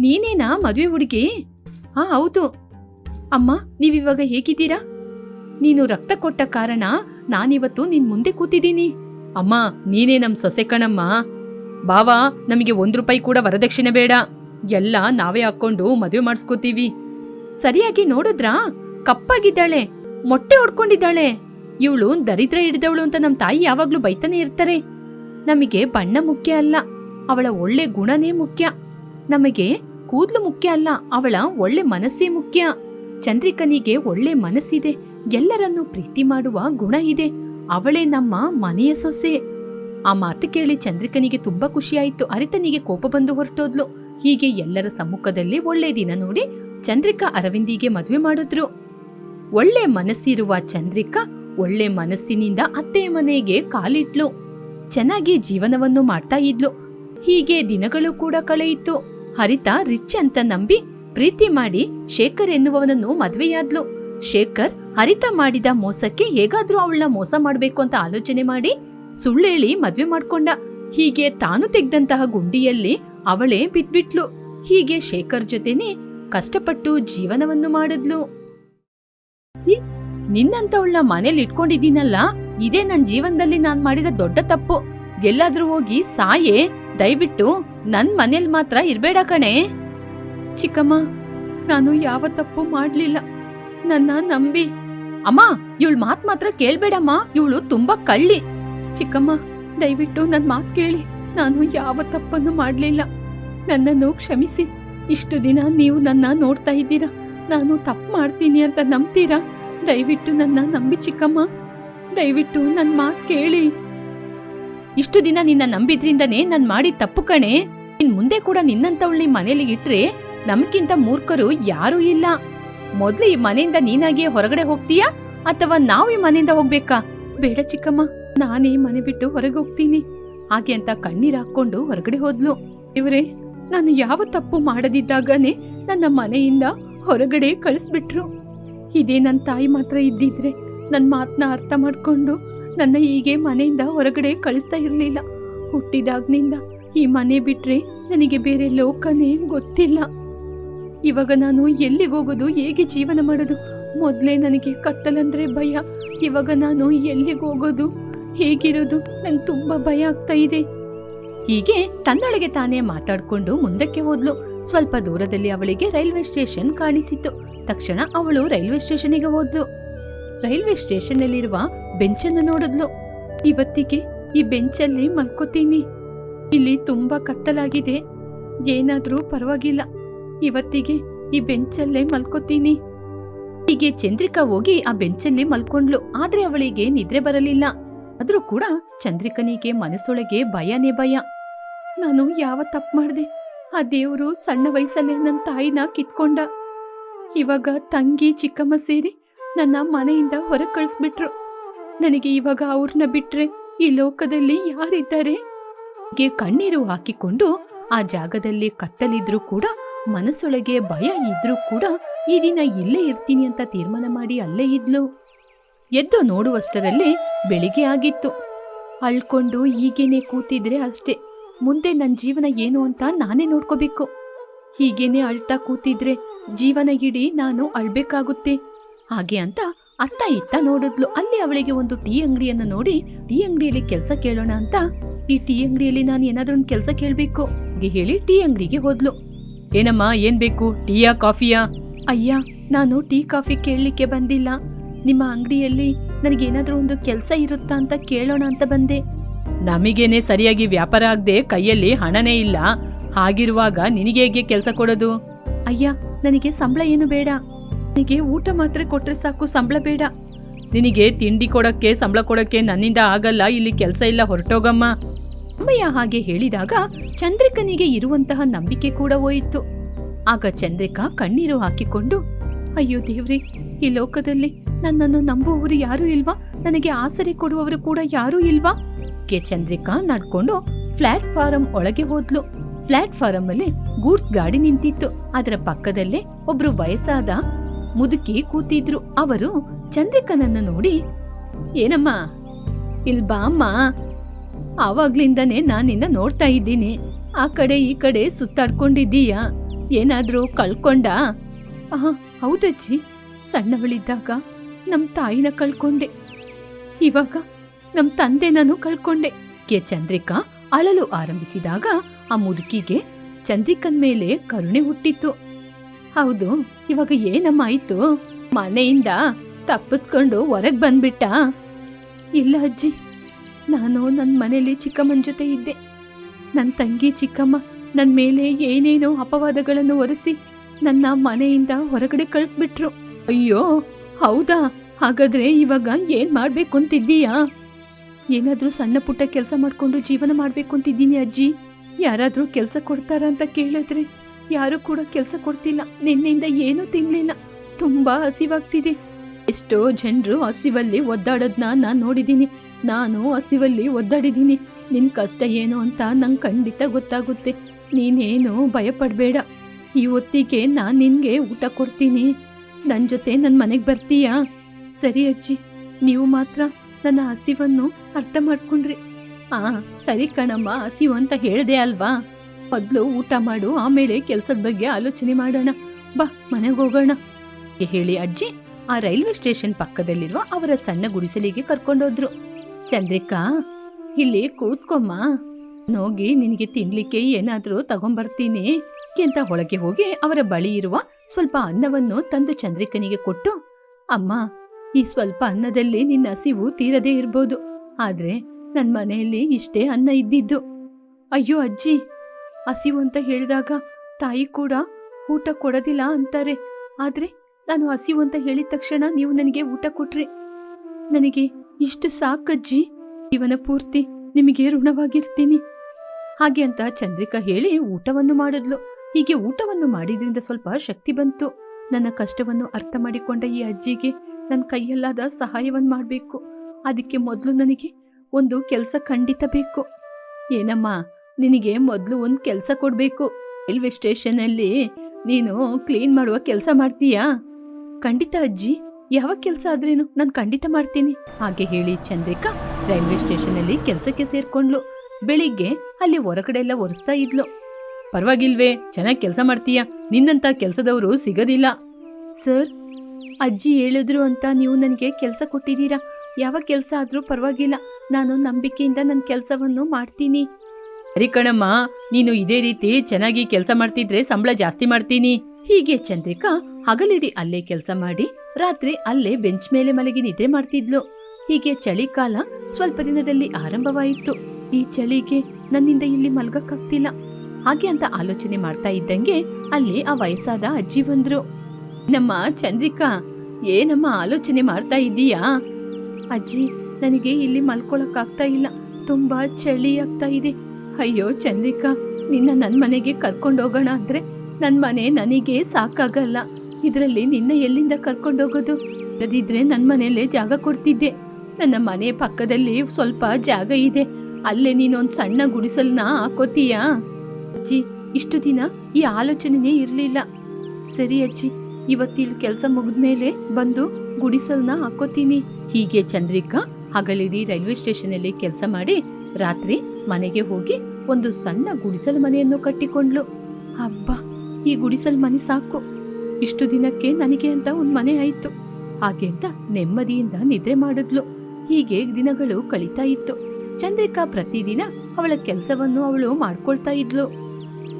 Speaker 1: ನೀನೇನಾ ಮದುವೆ ಹುಡುಗಿ? ಹಾ, ಹೌದು. ಅಮ್ಮ, ನೀವಿವಾಗ ಹೇಗಿದ್ದೀರಾ? ನೀನು ರಕ್ತ ಕೊಟ್ಟ ಕಾರಣ ನಾನಿವತ್ತು ನಿನ್ ಮುಂದೆ ಕೂತಿದ್ದೀನಿ. ಅಮ್ಮ, ನೀನೇ ನಮ್ ಸೊಸೆ ಕಣಮ್ಮ. ಬಾವ, ನಮಗೆ ಒಂದ್ ರೂಪಾಯಿ ಕೂಡ ವರದಕ್ಷಿಣೆ ಬೇಡ. ಎಲ್ಲ ನಾವೇ ಹಾಕೊಂಡು ಮದುವೆ ಮಾಡಿಸ್ಕೋತೀವಿ. ಸರಿಯಾಗಿ ನೋಡಿದ್ರಾ? ಕಪ್ಪಾಗಿದ್ದಾಳೆ. ಮೊಟ್ಟೆ ಹೊಡ್ಕೊಂಡಿದ್ದಾಳೆ. ಇವಳು ದರಿದ್ರ ಹಿಡಿದವಳು ಅಂತ ನಮ್ ತಾಯಿ ಯಾವಾಗ್ಲೂ ಬೈತಾನೆ ಇರ್ತಾರೆ. ನಮಗೆ ಬಣ್ಣ ಮುಖ್ಯ ಅಲ್ಲ. ಅವಳ ಒಳ್ಳೆ ಗುಣನೇ ಮುಖ್ಯ. ನಮಗೆ ಕೂದ್ಲು ಮುಖ್ಯ ಅಲ್ಲ. ಅವಳ ಒಳ್ಳೆ ಮನಸ್ಸೇ ಮುಖ್ಯ. ಚಂದ್ರಿಕನಿಗೆ ಒಳ್ಳೆ ಮನಸ್ಸಿದೆ. ಎಲ್ಲರನ್ನೂ ಪ್ರೀತಿ ಮಾಡುವ ಗುಣ ಇದೆ. ಅವಳೇ ನಮ್ಮ ಮನೆಯ ಸೊಸೆ. ಆ ಮಾತು ಕೇಳಿ ಚಂದ್ರಿಕನಿಗೆ ತುಂಬಾ ಖುಷಿಯಾಯಿತು. ಅರಿತನಿಗೆ ಕೋಪ ಬಂದು ಹೊರಟೋದ್ಲು. ಹೀಗೆ ಎಲ್ಲರ ಸಮ್ಮುಖದಲ್ಲಿ ಒಳ್ಳೆ ದಿನ ನೋಡಿ ಚಂದ್ರಿಕಾ ಅರವಿಂದಿಗೆ ಮದುವೆ ಮಾಡಿದ್ರು. ಒಳ್ಳೆ ಮನಸ್ಸಿರುವ ಚಂದ್ರಿಕಾ ಒಳ್ಳೆ ಮನಸ್ಸಿನಿಂದ ಅತ್ತೆ ಮನೆಗೆ ಕಾಲಿಟ್ಲು. ಚೆನ್ನಾಗಿ ಜೀವನವನ್ನು ಮಾಡ್ತಾ ಇದ್ಲು. ಹೀಗೆ ದಿನಗಳು ಕೂಡ ಕಳೆಯಿತು. ಹರಿತಾ ರಿಚ್ ಅಂತ ನಂಬಿ ಪ್ರೀತಿ ಮಾಡಿ ಶೇಖರ್ ಎನ್ನುವವನನ್ನು ಮದುವೆಯಾದ್ಲು. ಶೇಖರ್ ಹರಿತ ಮಾಡಿದ ಮೋಸಕ್ಕೆ ಹೇಗಾದ್ರೂ ಅವಳನ್ನ ಮೋಸ ಮಾಡ್ಬೇಕು ಅಂತ ಆಲೋಚನೆ ಮಾಡಿ ಸುಳ್ಳೇಳಿ ಮದ್ವೆ ಮಾಡ್ಕೊಂಡ. ಹೀಗೆ ತಾನು ತೆಗ್ದಂತಹ ಗುಂಡಿಯಲ್ಲಿ ಅವಳೇ ಬಿದ್ಬಿಟ್ಲು. ಹೀಗೆ ಶೇಖರ್ ಜೊತೆನೆ ಕಷ್ಟಪಟ್ಟು ಜೀವನವನ್ನು ಮಾಡಿದ್ಲು. ನಿನ್ನಂತವಳನ್ನ ಮನೇಲಿ ಇಟ್ಕೊಂಡಿದ್ದೀನಲ್ಲ, ಇದೇ ನನ್ ಜೀವನದಲ್ಲಿ ನಾನ್ ಮಾಡಿದ ದೊಡ್ಡ ತಪ್ಪು. ಎಲ್ಲಾದ್ರೂ ಹೋಗಿ ಸಾಯೇ, ದಯವಿಟ್ಟು ನನ್ ಮನೇಲಿ ಮಾತ್ರ ಇರ್ಬೇಡ ಕಣೆ. ಚಿಕ್ಕಮ್ಮ, ನಾನು ಯಾವ ತಪ್ಪು ಮಾಡ್ಲಿಲ್ಲ. ನನ್ನ ನಂಬಿ. ಅಮ್ಮ, ಇವಳ ಮಾತ್ ಮಾತ್ರ ಕೇಳ್ಬೇಡಮ್ಮ. ಇವಳು ತುಂಬಾ ಕಳ್ಳಿ. ಚಿಕ್ಕಮ್ಮ, ದಯವಿಟ್ಟು ನನ್ ಮಾತ್ ಕೇಳಿ. ನಾನು ಯಾವ ತಪ್ಪನ್ನು ಮಾಡ್ಲಿಲ್ಲ. ನನ್ನನ್ನು ಕ್ಷಮಿಸಿ. ಇಷ್ಟು ದಿನ ನೀವು ನನ್ನ ನೋಡ್ತಾ ಇದ್ದೀರಾ. ನಾನು ತಪ್ಪು ಮಾಡ್ತೀನಿ ಅಂತ ನಂಬ್ತೀರಾ? ದಯವಿಟ್ಟು ನನ್ನ ನಂಬಿ ಚಿಕ್ಕಮ್ಮ. ದಯವಿಟ್ಟು ನನ್ನ ಮಾತ್ ಕೇಳಿ. ಇಷ್ಟು ದಿನ ನಿನ್ನ ನಂಬಿದ್ರಿಂದನೇ ನಾನು ಮಾಡಿದ ತಪ್ಪು ಕಣೆ. ಇನ್ ಮುಂದೆ ಕೂಡ ನಿನ್ನಂತವಳ್ಳಿ ಮನೇಲಿ ಇಟ್ರೆ ನಮ್ಗಿಂತ ಮೂರ್ಖರು ಯಾರೂ ಇಲ್ಲ. ಮೊದ್ಲು ಈ ಮನೆಯಿಂದ ನೀನಾಗಿಯೇ ಹೊರಗಡೆ ಹೋಗ್ತೀಯಾ? ಅಥವಾ ನಾವು ಈ ಮನೆಯಿಂದ ಹೋಗ್ಬೇಕಾ? ಬೇಡ ಚಿಕ್ಕಮ್ಮ, ನಾನೇ ಮನೆ ಬಿಟ್ಟು ಹೊರಗೆ ಹೋಗ್ತೀನಿ. ಹಾಗೆ ಅಂತ ಕಣ್ಣೀರ್ ಹಾಕೊಂಡು ಹೊರಗಡೆ ಹೋದ್ಲು. ಇವರೇ, ನಾನು ಯಾವ ತಪ್ಪು ಮಾಡದಿದ್ದಾಗನೇ ನನ್ನ ಮನೆಯಿಂದ ಹೊರಗಡೆ ಕಳಿಸ್ಬಿಟ್ರು. ಇದೇ ನನ್ನ ತಾಯಿ ಮಾತ್ರ ಇದ್ದಿದ್ರೆ ನನ್ನ ಮಾತನ್ನ ಅರ್ಥ ಮಾಡಿಕೊಂಡು ನನ್ನ ಹೀಗೆ ಮನೆಯಿಂದ ಹೊರಗಡೆ ಕಳಿಸ್ತಾ ಇರಲಿಲ್ಲ. ಹುಟ್ಟಿದಾಗ್ನಿಂದ ಈ ಮನೆ ಬಿಟ್ರೆ ನನಗೆ ಬೇರೆ ಲೋಕನೇ ಗೊತ್ತಿಲ್ಲ. ಇವಾಗ ನಾನು ಎಲ್ಲಿಗೆ ಹೋಗೋದು, ಹೇಗೆ ಜೀವನ ಮಾಡೋದು? ಮೊದಲೇ ನನಗೆ ಕತ್ತಲಂದ್ರೆ ಭಯ. ಇವಾಗ ನಾನು ಎಲ್ಲಿಗೆ ಹೋಗೋದು, ಹೇಗಿರೋದು ನಂಗೆ ತುಂಬ ಭಯ ಆಗ್ತಾ ಇದೆ. ಹೀಗೆ ತನ್ನೊಳಗೆ ತಾನೇ ಮಾತಾಡ್ಕೊಂಡು ಮುಂದಕ್ಕೆ ಹೋದ್ಲು. ಸ್ವಲ್ಪ ದೂರದಲ್ಲಿ ಅವಳಿಗೆ ರೈಲ್ವೆ ಸ್ಟೇಷನ್ ಕಾಣಿಸಿತು ತಕ್ಷಣ ಅವಳು ರೈಲ್ವೆ ಸ್ಟೇಷನ್ಗೆ ಹೋದ್ಲು. ರೈಲ್ವೆ ಸ್ಟೇಷನ್ನಲ್ಲಿರುವ ಬೆಂಚನ್ನು ನೋಡಿದ್ಲು. ಇವತ್ತಿಗೆ ಈ ಬೆಂಚಲ್ಲಿ ಮಲ್ಕೋತೀನಿ. ಇಲ್ಲಿ ತುಂಬಾ ಕತ್ತಲಾಗಿದೆ. ಏನಾದರೂ ಪರವಾಗಿಲ್ಲ. ಇವತ್ತಿಗೆ ಈ ಬೆಂಚಲ್ಲೇ ಮಲ್ಕೋತೀನಿ. ಹೀಗೆ ಚಂದ್ರಿಕಾ ಹೋಗಿ ಆ ಬೆಂಚಲ್ಲೇ ಮಲ್ಕೊಂಡ್ಲು ಆದ್ರೆ ಅವಳಿಗೆ ನಿದ್ರೆ ಬರಲಿಲ್ಲ. ಆದ್ರೂ ಕೂಡ ಚಂದ್ರಿಕನಿಗೆ ಮನಸ್ಸೊಳಗೆ ಭಯನೇ ಭಯ. ನಾನು ಯಾವ ತಪ್ಪು ಮಾಡಿದೆ? ಆ ದೇವರು ಸಣ್ಣ ವಯಸ್ಸಲ್ಲೇ ನನ್ನ ತಾಯಿನ ಕಿತ್ಕೊಂಡ. ಇವಾಗ ತಂಗಿ ಚಿಕ್ಕಮ್ಮ ಸೇರಿ ನನ್ನ ಮನೆಯಿಂದ ಹೊರ ಕಳಿಸ್ಬಿಟ್ರು. ನನಗೆ ಇವಾಗ ಅವ್ರನ್ನ ಬಿಟ್ರೆ ಈ ಲೋಕದಲ್ಲಿ ಯಾರಿದ್ದಾರೆ? ಕಣ್ಣೀರು ಹಾಕಿಕೊಂಡು ಆ ಜಾಗದಲ್ಲಿ ಕತ್ತಲಿದ್ರೂ ಕೂಡ ಮನಸ್ಸೊಳಗೆ ಭಯ ಇದ್ರೂ ಕೂಡ ಈ ದಿನ ಇಲ್ಲೇ ಇರ್ತೀನಿ ಅಂತ ತೀರ್ಮಾನ ಮಾಡಿ ಅಲ್ಲೇ ಇದ್ಲು. ಎದ್ದು ನೋಡುವಷ್ಟರಲ್ಲಿ ಬೆಳಿಗ್ಗೆ ಆಗಿತ್ತು. ಅಳ್ಕೊಂಡು ಹೀಗೇನೆ ಕೂತಿದ್ರೆ ಅಷ್ಟೇ. ಮುಂದೆ ನನ್ನ ಜೀವನ ಏನು ಅಂತ ನಾನೇ ನೋಡ್ಕೋಬೇಕು. ಹೀಗೇನೆ ಅಳ್ತಾ ಕೂತಿದ್ರೆ ಜೀವನ ಇಡೀ ನಾನು ಅಳ್ಬೇಕಾಗುತ್ತೆ. ಹಾಗೆ ಅಂತ ಅತ್ತ ಇತ್ತ ನೋಡಿದ್ಲು. ಅಲ್ಲಿ ಅವಳಿಗೆ ಒಂದು ಟೀ ಅಂಗಡಿಯನ್ನು ನೋಡಿ, ಟೀ ಅಂಗಡಿಯಲ್ಲಿ ಕೆಲಸ ಕೇಳೋಣ ಅಂತ, ಈ ಟೀ ಅಂಗಡಿಯಲ್ಲಿ ನಾನು ಏನಾದ್ರೂ ಒಂದು ಕೆಲಸ ಕೇಳಬೇಕು. ಹೇಳಿ ಟೀ ಅಂಗಡಿಗೆ ಹೋದ್ಲು. ಏನಮ್ಮ ಏನ್ ಬೇಕು? ಟೀಯಾ ಕಾಫಿಯಾ? ಅಯ್ಯ ನಾನು ಟೀ ಕಾಫಿ ಕೇಳಲಿಕ್ಕೆ ಬಂದಿಲ್ಲ. ನಿಮ್ಮ ಅಂಗಡಿಯಲ್ಲಿ ನನಗೇನಾದರೂ ಒಂದು ಕೆಲಸ ಇರುತ್ತಾ ಅಂತ ಕೇಳೋಣ ಅಂತ ಬಂದೆ. ನಮಗೇನೆ ಸರಿಯಾಗಿ ವ್ಯಾಪಾರ ಆಗದೆ ಕೈಯಲ್ಲಿ ಹಣನೇ ಇಲ್ಲ. ಹಾಗಿರುವಾಗ ನಿನಗೆ ಹೇಗೆ ಕೆಲಸ ಕೊಡೋದು? ಅಯ್ಯ ನನಗೆ ಸಂಬಳ ಏನು ಬೇಡ. ನಿನಗೆ ಊಟ ಮಾತ್ರ ಕೊಟ್ಟರೆ ಸಾಕು ಸಂಬಳ ಬೇಡ. ನಿನಗೆ ತಿಂಡಿ ಕೊಡಕ್ಕೆ ಸಂಬಳ ಕೊಡಕ್ಕೆ ನನ್ನಿಂದ ಆಗಲ್ಲ ಇಲ್ಲಿ ಕೆಲಸ ಇಲ್ಲ ಹೊರಟೋಗಮ್ಮ. ಅಮ್ಮಯ್ಯ ಹಾಗೆ ಹೇಳಿದಾಗ ಚಂದ್ರಿಕನಿಗೆ ಇರುವಂತಹ ನಂಬಿಕೆ ಕೂಡ ಹೋಯಿತು. ಆಗ ಚಂದ್ರಿಕಾ ಕಣ್ಣೀರು ಹಾಕಿಕೊಂಡು, ಅಯ್ಯೋ ದೇವ್ರಿ, ಈ ಲೋಕದಲ್ಲಿ ನನ್ನನ್ನು ನಂಬುವವರು ಯಾರೂ ಇಲ್ವಾ? ನನಗೆ ಆಸರೆ ಕೊಡುವವರು ಕೂಡ ಯಾರೂ ಇಲ್ವಾ? ಕೆ ಚಂದ್ರಿಕಾ ನಡ್ಕೊಂಡು ಪ್ಲಾಟ್ಫಾರಂ ಒಳಗೆ ಹೋದ್ಲು. ಪ್ಲಾಟ್ಫಾರಂ ಅಲ್ಲಿ ಗೂಡ್ಸ್ ಗಾಡಿ ನಿಂತಿತ್ತು. ಅದರ ಪಕ್ಕದಲ್ಲೇ ಒಬ್ರು ವಯಸ್ಸಾದ ಮುದುಕಿ ಕೂತಿದ್ರು. ಅವರು ಚಂದ್ರಿಕನನ್ನು ನೋಡಿ, ಏನಮ್ಮ? ಇಲ್ ಬಾ ಅಮ್ಮ? ಆವಾಗ್ಲಿಂದನೇ ನಾನ್ ನಿನ್ನ ನೋಡ್ತಾ ಇದ್ದೀನಿ. ಆ ಕಡೆ ಈ ಕಡೆ ಸುತ್ತಾಡ್ಕೊಂಡಿದ್ದೀಯಾ? ಏನಾದ್ರೂ ಕಳ್ಕೊಂಡಾ? ಹೌದಜ್ಜಿ. ಸಣ್ಣವಳಿದ್ದಾಗ ನಮ್ಮ ತಾಯಿನ ಕಳ್ಕೊಂಡೆ. ಇವಾಗ ನಮ್ಮ ತಂದೆ ನಾನು ಕಳ್ಕೊಂಡೆ. ಕೆ ಚಂದ್ರಿಕಾ ಅಳಲು ಆರಂಭಿಸಿದಾಗ ಆ ಮುದುಕಿಗೆ ಚಂದ್ರಿಕನ್ ಮೇಲೆ ಕರುಣೆ ಹುಟ್ಟಿತ್ತು. ಹೌದು, ಇವಾಗ ಏನಮ್ಮ ಆಯ್ತು ಮನೆಯಿಂದ ತಪ್ಪಿಸ್ಕೊಂಡು ಹೊರಗೆ ಬಂದ್ಬಿಟ್ಟ? ಇಲ್ಲ ಅಜ್ಜಿ. ನಾನು ನನ್ನ ಮನೆಯಲ್ಲಿ ಚಿಕ್ಕಮ್ಮನ ಜೊತೆ ಇದ್ದೆ. ನನ್ನ ತಂಗಿ ಚಿಕ್ಕಮ್ಮ ನನ್ನ ಮೇಲೆ ಏನೇನೋ ಅಪವಾದಗಳನ್ನು ಒರೆಸಿ ನನ್ನ ಮನೆಯಿಂದ ಹೊರಗಡೆ ಕಳಿಸ್ಬಿಟ್ರು. ಅಯ್ಯೋ, ಹೌದಾ? ಹಾಗಾದ್ರೆ ಇವಾಗ ಏನ್ ಮಾಡ್ಬೇಕು ಅಂತಿದ್ದೀಯಾ ಏನಾದರೂ ಸಣ್ಣ ಪುಟ್ಟ ಕೆಲಸ ಮಾಡಿಕೊಂಡು ಜೀವನ ಮಾಡಬೇಕು ಅಂತಿದ್ದೀನಿ ಅಜ್ಜಿ. ಯಾರಾದರೂ ಕೆಲಸ ಕೊಡ್ತಾರ ಅಂತ ಕೇಳಿದ್ರೆ ಯಾರು ಕೂಡ ಕೆಲಸ ಕೊಡ್ತಿಲ್ಲ. ನಿನ್ನೆಯಿಂದ ಏನೂ ತಿನ್ಲಿಲ್ಲ. ತುಂಬಾ ಹಸಿವಾಗ್ತಿದೆ. ಎಷ್ಟೋ ಜನರು ಹಸಿವಲ್ಲಿ ಒದ್ದಾಡೋದನ್ನ ನಾನು ನೋಡಿದ್ದೀನಿ. ನಾನು ಹಸಿವಲ್ಲಿ ಒದ್ದಾಡಿದ್ದೀನಿ. ನಿನ್ ಕಷ್ಟ ಏನು ಅಂತ ನಂಗೆ ಖಂಡಿತ ಗೊತ್ತಾಗುತ್ತೆ. ನೀನೇನು ಭಯಪಡಬೇಡ. ಈ ಹೊತ್ತಿಗೆ ನಾನು ನಿನ್ಗೆ ಊಟ ಕೊಡ್ತೀನಿ. ನನ್ನ ಜೊತೆ ನನ್ನ ಮನೆಗೆ ಬರ್ತೀಯಾ? ಸರಿ ಅಜ್ಜಿ, ನೀವು ಮಾತ್ರ ನನ್ನ ಹಸಿವನ್ನು ಅರ್ಥ ಮಾಡ್ಕೊಂಡ್ರಿ. ಆ, ಸರಿ ಕಣಮ್ಮ, ಹಸಿವು ಅಂತ ಹೇಳಿದೆ ಅಲ್ವಾ? ಮೊದಲು ಊಟ ಮಾಡು, ಆಮೇಲೆ ಕೆಲಸದ ಬಗ್ಗೆ ಆಲೋಚನೆ ಮಾಡೋಣ. ಬಾ, ಮನೆಗೆ ಹೋಗೋಣ. ಹೀಗೆ ಹೇಳಿ ಅಜ್ಜಿ, ಆ ರೈಲ್ವೆ ಸ್ಟೇಷನ್ ಪಕ್ಕದಲ್ಲಿರುವ ಅವರ ಸಣ್ಣ ಗುಡಿಸಲಿಗೆ ಕರ್ಕೊಂಡೋದ್ರು. ಚಂದ್ರಿಕಾ, ಇಲ್ಲಿ ಕೂತ್ಕೊಮ್ಮ. ನೋಗಿ ನಿನಗೆ ತಿನ್ಲಿಕ್ಕೆ ಏನಾದರೂ ತಗೊಂಬರ್ತೀನಿ. ಅಂತ ಒಳಗೆ ಹೋಗಿ ಅವರ ಬಳಿ ಇರುವ ಸ್ವಲ್ಪ ಅನ್ನವನ್ನು ತಂದು ಚಂದ್ರಿಕನಿಗೆ ಕೊಟ್ಟು, ಅಮ್ಮ, ಈ ಸ್ವಲ್ಪ ಅನ್ನದಲ್ಲಿ ನಿನ್ನ ಹಸಿವು ತೀರದೇ ಇರ್ಬೋದು. ಆದ್ರೆ ನನ್ನ ಮನೆಯಲ್ಲಿ ಇಷ್ಟೇ ಅನ್ನ ಇದ್ದಿದ್ದು. ಅಯ್ಯೋ ಅಜ್ಜಿ, ಹಸಿವು ಅಂತ ಹೇಳಿದಾಗ ತಾಯಿ ಕೂಡ ಊಟ ಕೊಡೋದಿಲ್ಲ ಅಂತಾರೆ. ಆದ್ರೆ ನಾನು ಹಸಿವು ಅಂತ ಹೇಳಿದ ತಕ್ಷಣ ನೀವು ನನಗೆ ಊಟ ಕೊಟ್ರಿ. ನನಗೆ ಇಷ್ಟು ಸಾಕಜ್ಜಿ ಇವನ ಪೂರ್ತಿ ನಿಮಗೆ ಋಣವಾಗಿರ್ತೀನಿ. ಹಾಗೆ ಅಂತ ಚಂದ್ರಿಕಾ ಹೇಳಿ ಊಟವನ್ನು ಮಾಡಿದ್ಲು. ಹೀಗೆ ಊಟವನ್ನು ಮಾಡಿದ್ರಿಂದ ಸ್ವಲ್ಪ ಶಕ್ತಿ ಬಂತು. ನನ್ನ ಕಷ್ಟವನ್ನು ಅರ್ಥ ಮಾಡಿಕೊಂಡ ಈ ಅಜ್ಜಿಗೆ ನನ್ನ ಕೈಯಲ್ಲಾದ ಸಹಾಯವನ್ನು ಮಾಡಬೇಕು. ಅದಕ್ಕೆ ಮೊದಲು ನನಗೆ ಒಂದು ಕೆಲಸ ಖಂಡಿತ ಬೇಕು. ಏನಮ್ಮ, ನಿನಗೆ ಮೊದಲು ಒಂದು ಕೆಲಸ ಕೊಡಬೇಕು. ರೈಲ್ವೆ ಸ್ಟೇಷನಲ್ಲಿ ನೀನು ಕ್ಲೀನ್ ಮಾಡುವ ಕೆಲಸ ಮಾಡ್ತೀಯಾ? ಖಂಡಿತ ಅಜ್ಜಿ. ಯಾವ ಕೆಲಸ ಆದ್ರೇನು? ನಾನು ಖಂಡಿತ ಮಾಡ್ತೀನಿ. ಹಾಗೆ ಹೇಳಿ ಚಂದ್ರಿಕಾ ರೈಲ್ವೆ ಸ್ಟೇಷನ್ ಅಲ್ಲಿ ಕೆಲಸಕ್ಕೆ ಸೇರ್ಕೊಂಡ್ಲು. ಬೆಳಿಗ್ಗೆ ಅಲ್ಲಿ ಹೊರಗಡೆ ಎಲ್ಲ ಒರೆಸ್ತಾ ಇದ್ಲು. ಪರವಾಗಿಲ್ವೇ ಚೆನ್ನಾಗಿ ಕೆಲಸ ಮಾಡ್ತೀಯಾ? ನಿನ್ನಂತ ಕೆಲಸದವರು ಸಿಗೋದಿಲ್ಲ. ಸರ್ ಅಜ್ಜಿ ಹೇಳಿದ್ರು ಅಂತ ನೀವು ನನಗೆ ಕೆಲಸ ಕೊಟ್ಟಿದ್ದೀರಾ? ಯಾವ ಕೆಲಸ ಆದ್ರೂ ಪರವಾಗಿಲ್ಲ. ನಾನು ನಂಬಿಕೆಯಿಂದ ನನ್ನ ಕೆಲಸವನ್ನು ಮಾಡ್ತೀನಿ. ಸರಿ ಕಣಮ್ಮ ನೀನು ಇದೇ ರೀತಿ ಚೆನ್ನಾಗಿ ಕೆಲಸ ಮಾಡ್ತಿದ್ರೆ ಸಂಬಳ ಜಾಸ್ತಿ ಮಾಡ್ತೀನಿ. ಹೀಗೆ ಚಂದ್ರಿಕಾ ಹಗಲಿಡಿ ಅಲ್ಲೇ ಕೆಲಸ ಮಾಡಿ ರಾತ್ರಿ ಅಲ್ಲೇ ಬೆಂಚ್ ಮೇಲೆ ಮಲಗಿ ನಿದ್ರೆ ಮಾಡ್ತಿದ್ಲು. ಹೀಗೆ ಚಳಿಕಾಲ ಸ್ವಲ್ಪ ದಿನದಲ್ಲಿ ಆರಂಭವಾಯಿತು. ಈ ಚಳಿಗೆ ನನ್ನಿಂದ ಇಲ್ಲಿ ಮಲ್ಗಕ್ಕಾಗ್ತಿಲ್ಲ. ಹಾಗೆ ಅಂತ ಆಲೋಚನೆ ಮಾಡ್ತಾ ಇದ್ದಂಗೆ ಅಲ್ಲಿ ಆ ವಯಸ್ಸಾದ ಅಜ್ಜಿ ಬಂದ್ರು. ನಮ್ಮ ಚಂದ್ರಿಕಾ, ಏನಮ್ಮ ಆಲೋಚನೆ ಮಾಡ್ತಾ ಇದ್ದೀಯಾ ಅಜ್ಜಿ, ನನಗೆ ಇಲ್ಲಿ ಮಲ್ಕೊಳಕ್ಕಾಗ್ತಾ ಇಲ್ಲ. ತುಂಬಾ ಚಳಿ ಆಗ್ತಾ ಇದೆ. ಅಯ್ಯೋ ಚಂದ್ರಿಕಾ, ನಿನ್ನ ನನ್ನ ಮನೆಗೆ ಕರ್ಕೊಂಡು ಹೋಗೋಣ ಅಂದ್ರೆ ನನ್ನ ಮನೆ ನನಗೆ ಸಾಕಾಗಲ್ಲ. ಇದರಲ್ಲಿ ನಿನ್ನ ಎಲ್ಲಿಂದ ಕರ್ಕೊಂಡೋಗೋದು? ಅದಿದ್ರೆ ನನ್ನ ಮನೆಯಲ್ಲೇ ಜಾಗ ಕೊಡ್ತಿದ್ದೆ. ನನ್ನ ಮನೆ ಪಕ್ಕದಲ್ಲಿ ಸ್ವಲ್ಪ ಜಾಗ ಇದೆ. ಅಲ್ಲೇ ನೀನೊಂದು ಸಣ್ಣ ಗುಡಿಸಲ್ನ ಹಾಕೋತೀಯಾ? ಅಜ್ಜಿ, ಇಷ್ಟು ದಿನ ಈ ಆಲೋಚನೆನೇ ಇರಲಿಲ್ಲ. ಸರಿ ಅಜ್ಜಿ, ಇವತ್ತಿಲ್ ಕೆಲಸ ಮುಗಿದ್ಮೇಲೆ ಬಂದು ಗುಡಿಸಲ್ನ ಹಾಕೋತೀನಿ. ಹೀಗೆ ಚಂದ್ರಿಕಾ ಹಗಲಿಡೀ ರೈಲ್ವೆ ಸ್ಟೇಷನಲ್ಲಿ ಕೆಲಸ ಮಾಡಿ ರಾತ್ರಿ ಮನೆಗೆ ಹೋಗಿ ಒಂದು ಸಣ್ಣ ಗುಡಿಸಲ್ ಮನೆಯನ್ನು ಕಟ್ಟಿಕೊಂಡ್ಲು ಹಬ್ಬ ಈ ಗುಡಿಸಲ್ ಮನೆ ಸಾಕು. ಇಷ್ಟು ದಿನಕ್ಕೆ ನನಗೆ ಅಂತ ಒಂದು ಮನೆ ಆಯ್ತು. ಹಾಗೆ ಅಂತ ನೆಮ್ಮದಿಯಿಂದ ನಿದ್ರೆ ಮಾಡಿದ್ಲು. ಹೀಗೆ ದಿನಗಳು ಕಳೀತಾ ಇತ್ತು. ಚಂದ್ರಿಕಾ ಪ್ರತಿದಿನ ಅವಳ ಕೆಲಸವನ್ನು ಅವಳು ಮಾಡ್ಕೊಳ್ತಾ ಇದ್ಲು.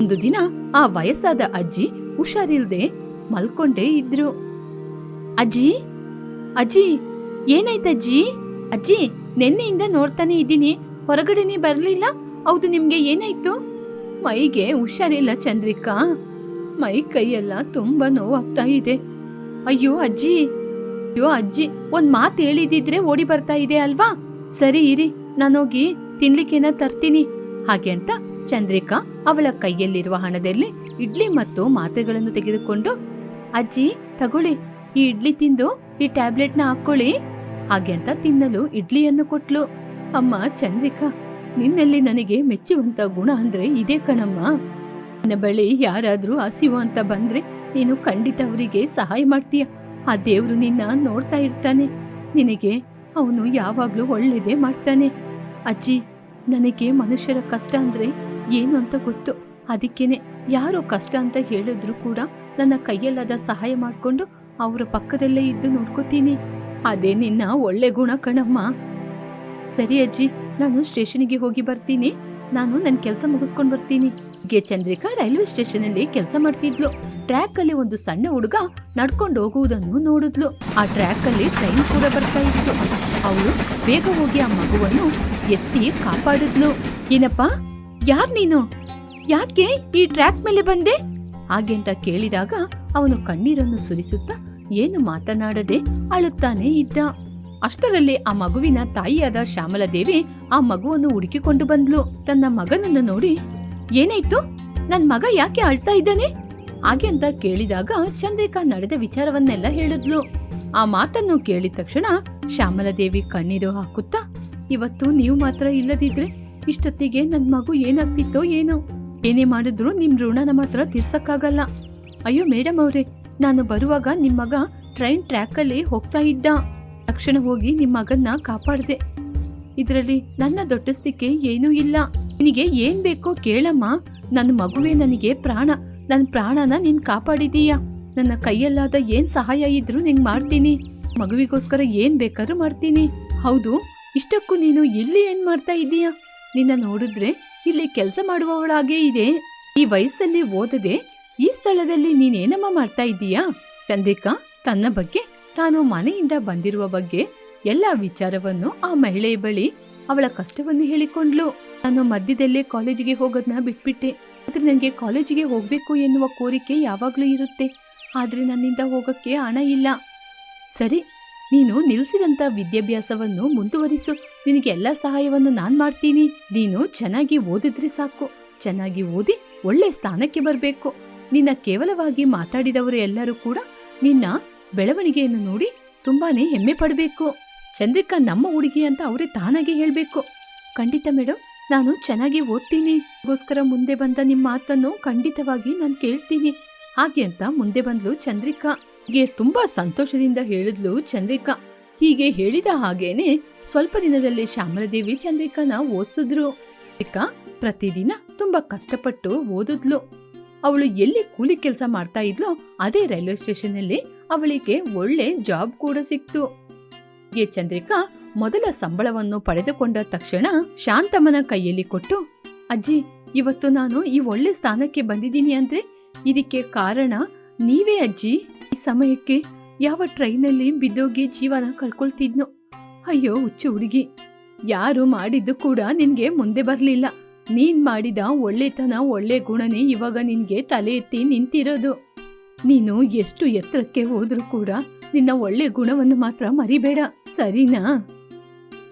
Speaker 1: ಒಂದು ದಿನ ಆ ವಯಸ್ಸಾದ ಅಜ್ಜಿ ಹುಷಾರಿಲ್ದೆ ಮಲ್ಕೊಂಡೇ ಇದ್ರು. ಅಜ್ಜಿ? ಅಜ್ಜಿ ಏನಾಯ್ತಜ್ಜಿ ಅಜ್ಜಿ, ನಿನ್ನೆಯಿಂದ ನೋಡ್ತಾನೆ ಇದ್ದೀನಿ. ಹೊರಗಡೆನೆ ಬರಲಿಲ್ಲ. ಹೌದು, ನಿಮ್ಗೆ ಏನಾಯ್ತು? ಮೈಗೆ ಹುಷಾರಿಲ್ಲ ಚಂದ್ರಿಕಾ. ಮೈ ಕೈಯೆಲ್ಲ ತುಂಬಾ ನೋವಾಗ್ತಾ ಇದೆ. ಅಯ್ಯೋ ಅಜ್ಜಿ ಅಯ್ಯೋ ಅಜ್ಜಿ, ಒಂದ್ ಮಾತು ಹೇಳಿದಿದ್ರೆ ಓಡಿ ಬರ್ತಾ ಇದೆ ಅಲ್ವಾ? ಸರಿ ಇರಿ, ನಾನೋಗಿ ತಿನ್ಲಿಕ್ಕೇನ ತರ್ತೀನಿ. ಹಾಗೆ ಅಂತ ಚಂದ್ರಿಕಾ ಅವಳ ಕೈಯಲ್ಲಿರುವ ಹಣದಲ್ಲಿ ಇಡ್ಲಿ ಮತ್ತು ಮಾತ್ರೆಗಳನ್ನು ತೆಗೆದುಕೊಂಡು, ಅಜ್ಜಿ, ತಗೊಳ್ಳಿ, ಈ ಇಡ್ಲಿ ತಿಂದು ಈ ಟ್ಯಾಬ್ಲೆಟ್ನ ಹಾಕೊಳ್ಳಿ ಹಾಗೆ ಅಂತ ತಿನ್ನಲು ಇಡ್ಲಿಯನ್ನು ಕೊಟ್ಲು. ಅಮ್ಮ ಚಂದ್ರಿಕಾ, ನಿನ್ನಲ್ಲಿ ನನಗೆ ಮೆಚ್ಚುವಂತ ಗುಣ ಅಂದ್ರೆ ಇದೇ ಕಣಮ್ಮ. ನಿನ್ನ ಬಳಿ ಯಾರಾದ್ರೂ ಹಸಿವು ಅಂತ ಬಂದ್ರೆ ನೀನು ಖಂಡಿತ ಅವರಿಗೆ ಸಹಾಯ ಮಾಡ್ತೀಯ. ಆ ದೇವ್ರು ನಿನ್ನ ನೋಡ್ತಾ ಇರ್ತಾನೆ. ನಿನಗೆ ಅವನು ಯಾವಾಗ್ಲೂ ಒಳ್ಳೇದೇ ಮಾಡ್ತಾನೆ. ಅಜ್ಜಿ, ನನಗೆ ಮನುಷ್ಯರ ಕಷ್ಟ ಅಂದ್ರೆ ಏನು ಅಂತ ಗೊತ್ತು. ಅದಕ್ಕೇನೆ ಯಾರೋ ಕಷ್ಟ ಅಂತ ಹೇಳಿದ್ರು ಕೂಡ ನನ್ನ ಕೈಯಲ್ಲಾದ ಸಹಾಯ ಮಾಡಿಕೊಂಡು ಅವರ ಪಕ್ಕದಲ್ಲೇ ಇದ್ದು ನೋಡ್ಕೋತೀನಿ. ಅದೇ ನಿನ್ನ ಒಳ್ಳೆ ಗುಣ ಕಣಮ್ಮ. ಸರಿ ಅಜ್ಜಿ, ನಾನು ಸ್ಟೇಷನ್ಗೆ ಹೋಗಿ ಬರ್ತೀನಿ. ನಾನು ನನ್ನ ಕೆಲಸ ಮುಗಿಸ್ಕೊಂಡು ಬರ್ತೀನಿ. ಗೆ ಚಂದ್ರಿಕಾ ರೈಲ್ವೆ ಸ್ಟೇಷನ್ ಅಲ್ಲಿ ಕೆಲಸ ಮಾಡ್ತಿದ್ಲು. ಟ್ರ್ಯಾಕ್ ಅಲ್ಲಿ ಒಂದು ಸಣ್ಣ ಹುಡುಗ ನಡ್ಕೊಂಡು ಹೋಗುವುದನ್ನು ನೋಡಿದ್ಲು. ಆ ಟ್ರ್ಯಾಕ್ ಅಲ್ಲಿ ಟ್ರೈನ್ ಕೂಡ ಬರ್ತಾ ಇತ್ತು. ಅವಳು ಬೇಗ ಹೋಗಿ ಆ ಮಗುವನ್ನು ಎತ್ತಿ ಕಾಪಾಡಿದ್ಲು. ಏನಪ್ಪ? ಯಾರ್ ನೀನು? ಯಾಕೆ ಈ ಟ್ರ್ಯಾಕ್ ಮೇಲೆ ಬಂದೆ? ಹಾಗೆಂತ ಕೇಳಿದಾಗ ಅವನು ಕಣ್ಣೀರನ್ನು ಸುರಿಸುತ್ತಾ ಏನು ಮಾತನಾಡದೆ ಅಳುತ್ತಾನೆ ಇದ್ದ. ಅಷ್ಟರಲ್ಲಿ ಆ ಮಗುವಿನ ತಾಯಿಯಾದ ಶ್ಯಾಮಲಾದೇವಿ ಆ ಮಗುವನ್ನು ಹುಡುಕಿಕೊಂಡು ಬಂದ್ಲು. ತನ್ನ ಮಗನನ್ನು ನೋಡಿ ಏನಾಯ್ತು? ನನ್ ಮಗ ಯಾಕೆ ಅಳ್ತಾ ಇದ್ದಾನೆ? ಹಾಗೆ ಅಂತ ಕೇಳಿದಾಗ ಚಂದ್ರಿಕಾ ನಡೆದ ವಿಚಾರವನ್ನೆಲ್ಲ ಹೇಳಿದ್ಲು. ಆ ಮಾತನ್ನು ಕೇಳಿದ ತಕ್ಷಣ ಶ್ಯಾಮಲಾದೇವಿ ಕಣ್ಣೀರು ಹಾಕುತ್ತಾ, ಇವತ್ತು ನೀವು ಮಾತ್ರ ಇಲ್ಲದಿದ್ರೆ ಇಷ್ಟೊತ್ತಿಗೆ ನನ್ ಮಗು ಏನಾಗ್ತಿತ್ತೋ ಏನೋ? ಏನೇ ಮಾಡಿದ್ರು ನಿಮ್ ಋಣನ ಮಾತ್ರ ತೀರ್ಸಕ್ಕಾಗಲ್ಲ. ಅಯ್ಯೋ ಮೇಡಮ್ ಅವ್ರೆ, ನಾನು ಬರುವಾಗ ನಿಮ್ಮ ಮಗ ಟ್ರೈನ್ ಟ್ರ್ಯಾಕಲ್ಲಿ ಹೋಗ್ತಾ ಇದ್ದ. ತಕ್ಷಣ ಹೋಗಿ ನಿಮ್ಮ ಮಗನ್ನ ಕಾಪಾಡ್ದೆ. ಇದರಲ್ಲಿ ನನ್ನ ದೊಡ್ಡಸ್ತಿಕೆ ಏನೂ ಇಲ್ಲ. ನಿನಗೆ ಏನ್ ಬೇಕೋ ಕೇಳಮ್ಮ. ನನ್ನ ಮಗುವೇ ನನಗೆ ಪ್ರಾಣ. ನನ್ನ ಪ್ರಾಣನ ನೀನ್ ಕಾಪಾಡಿದೀಯ. ನನ್ನ ಕೈಯಲ್ಲಾದ ಏನ್ ಸಹಾಯ ಇದ್ರೂ ನಿಂಗ್ ಮಾಡ್ತೀನಿ. ಮಗುವಿಗೋಸ್ಕರ ಏನ್ ಬೇಕಾದ್ರೂ ಮಾಡ್ತೀನಿ. ಹೌದು, ಇಷ್ಟಕ್ಕೂ ನೀನು ಇಲ್ಲಿ ಏನ್ ಮಾಡ್ತಾ ಇದೀಯಾ? ನಿನ್ನ ನೋಡಿದ್ರೆ ಇಲ್ಲಿ ಕೆಲಸ ಮಾಡುವವಳಾಗೇ ಇದೆ. ಈ ವಯಸ್ಸಲ್ಲಿ ಓದದೆ ಈ ಸ್ಥಳದಲ್ಲಿ ನೀನೇನಮ್ಮ ಮಾಡ್ತಾ ಇದ್ದೀಯಾ ಚಂದ್ರಿಕಾ, ತನ್ನ ಬಗ್ಗೆ ತಾನು ಮನೆಯಿಂದ ಬಂದಿರುವ ಬಗ್ಗೆ ಎಲ್ಲ ವಿಚಾರವನ್ನು ಆ ಮಹಿಳೆಯ ಬಳಿ ಅವಳ ಕಷ್ಟವನ್ನು ಹೇಳಿಕೊಂಡ್ಲು. ನಾನು ಮಧ್ಯದಲ್ಲೇ ಕಾಲೇಜಿಗೆ ಹೋಗೋದನ್ನ ಬಿಟ್ಬಿಟ್ಟೆ. ಆದ್ರೆ ನನಗೆ ಕಾಲೇಜಿಗೆ ಹೋಗ್ಬೇಕು ಎನ್ನುವ ಕೋರಿಕೆ ಯಾವಾಗ್ಲೂ ಇರುತ್ತೆ. ಆದ್ರೆ ನನ್ನಿಂದ ಹೋಗಕ್ಕೆ ಹಣ ಇಲ್ಲ. ಸರಿ, ನೀನು ನಿಲ್ಲಿಸಿದಂತ ವಿದ್ಯಾಭ್ಯಾಸವನ್ನು ಮುಂದುವರಿಸು. ನಿನಗೆ ಎಲ್ಲ ಸಹಾಯವನ್ನು ನಾನ್ ಮಾಡ್ತೀನಿ. ನೀನು ಚೆನ್ನಾಗಿ ಓದಿದ್ರೆ ಸಾಕು. ಚೆನ್ನಾಗಿ ಓದಿ ಒಳ್ಳೆ ಸ್ಥಾನಕ್ಕೆ ಬರಬೇಕು. ನಿನ್ನ ಕೇವಲವಾಗಿ ಮಾತಾಡಿದವರು ಎಲ್ಲರೂ ಕೂಡ ನಿನ್ನ ಬೆಳವಣಿಗೆಯನ್ನು ನೋಡಿ ತುಂಬಾನೇ ಹೆಮ್ಮೆ ಪಡಬೇಕು. ಚಂದ್ರಿಕಾ ನಮ್ಮ ಹುಡುಗಿ ಅಂತ ಅವರೇ ತಾನಾಗಿ ಹೇಳ್ಬೇಕು. ಖಂಡಿತ ಮೇಡಮ್ ನಾನು ಚೆನ್ನಾಗಿ ಓದ್ತೀನಿ. ಗೋಸ್ಕರ ಮುಂದೆ ಬಂದ ನಿಮ್ಮ ಮಾತನ್ನು ಖಂಡಿತವಾಗಿ ನಾನು ಕೇಳ್ತೀನಿ. ಹಾಗೆ ಅಂತ ಮುಂದೆ ಬಂದ್ಲು ಚಂದ್ರಿಕಾ. ಗೆ ತುಂಬಾ ಸಂತೋಷದಿಂದ ಹೇಳಿದ್ಲು ಚಂದ್ರಿಕಾ. ಹೀಗೆ ಹೇಳಿದ ಹಾಗೇನೆ ಸ್ವಲ್ಪ ದಿನದಲ್ಲಿ ಶ್ಯಾಮಲದೇವಿ ಚಂದ್ರಿಕಾನ ಓದಿಸಿದ್ರು. ಚಂದ್ರಿಕಾ ಪ್ರತಿದಿನ ತುಂಬಾ ಕಷ್ಟಪಟ್ಟು ಓದಿದ್ಲು. ಅವಳು ಎಲ್ಲಿ ಕೂಲಿ ಕೆಲಸ ಮಾಡ್ತಾ ಇದ್ಲೋ ಅದೇ ರೈಲ್ವೆ ಸ್ಟೇಷನ್ ಅಲ್ಲಿ ಅವಳಿಗೆ ಒಳ್ಳೆ ಜಾಬ್ ಕೂಡ ಸಿಕ್ತು. ಹೀಗೆ ಚಂದ್ರಿಕಾ ಮೊದಲ ಸಂಬಳವನ್ನು ಪಡೆದುಕೊಂಡ ತಕ್ಷಣ ಶಾಂತಮ್ಮನ ಕೈಯಲ್ಲಿ ಕೊಟ್ಟು, ಅಜ್ಜಿ, ಇವತ್ತು ನಾನು ಈ ಒಳ್ಳೆ ಸ್ಥಾನಕ್ಕೆ ಬಂದಿದ್ದೀನಿ ಅಂದ್ರೆ ಇದಕ್ಕೆ ಕಾರಣ ನೀವೇ ಅಜ್ಜಿ. ಈ ಸಮಯಕ್ಕೆ ಯಾವ ಟ್ರೈನಲ್ಲಿ ಬಿದ್ದೋಗಿ ಜೀವನ ಕಳ್ಕೊಳ್ತಿದ್ನು. ಅಯ್ಯೋ, ಹುಚ್ಚು ಹುಡುಗಿ. ಯಾರು ಮಾಡಿದ್ದು ಕೂಡ ನಿನ್ಗೆ ಮುಂದೆ ಬರಲಿಲ್ಲ. ನೀನ್ ಮಾಡಿದ ಒಳ್ಳೆತನ, ಒಳ್ಳೆ ಗುಣನೇ ಇವಾಗ ನಿನ್ಗೆ ತಲೆ ಎತ್ತಿ ನಿಂತಿರೋದು. ನೀನು ಎಷ್ಟು ಎತ್ತರಕ್ಕೆ ಹೋದ್ರೂ ಕೂಡ ನಿನ್ನ ಒಳ್ಳೆ ಗುಣವನ್ನು ಮಾತ್ರ ಮರಿಬೇಡ. ಸರಿನಾ?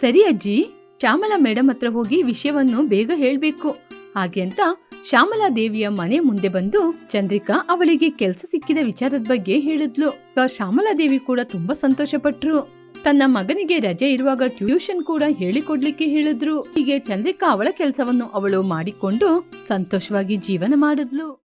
Speaker 1: ಸರಿ ಅಜ್ಜಿ. ಶ್ಯಾಮಲಾ ಮೇಡಮ್ ಹತ್ರ ಹೋಗಿ ವಿಷಯವನ್ನು ಬೇಗ ಹೇಳಬೇಕು. ಹಾಗೆ ಅಂತ ಶ್ಯಾಮಲಾ ದೇವಿಯ ಮನೆ ಮುಂದೆ ಬಂದು ಚಂದ್ರಿಕಾ ಅವಳಿಗೆ ಕೆಲಸ ಸಿಕ್ಕಿದ ವಿಚಾರದ ಬಗ್ಗೆ ಹೇಳಿದ್ಲು. ಶ್ಯಾಮಲಾ ದೇವಿ ಕೂಡ ತುಂಬಾ ಸಂತೋಷಪಟ್ರು. ತನ್ನ ಮಗನಿಗೆ ರಜೆ ಇರುವಾಗ ಟ್ಯೂಷನ್ ಕೂಡ ಹೇಳಿಕೊಡ್ಲಿಕ್ಕೆ ಹೇಳಿದ್ರು. ಹೀಗೆ ಚಂದ್ರಿಕಾ ಅವಳ ಕೆಲಸವನ್ನು ಅವಳು ಮಾಡಿಕೊಂಡು ಸಂತೋಷವಾಗಿ ಜೀವನ ಮಾಡಿದ್ಲು.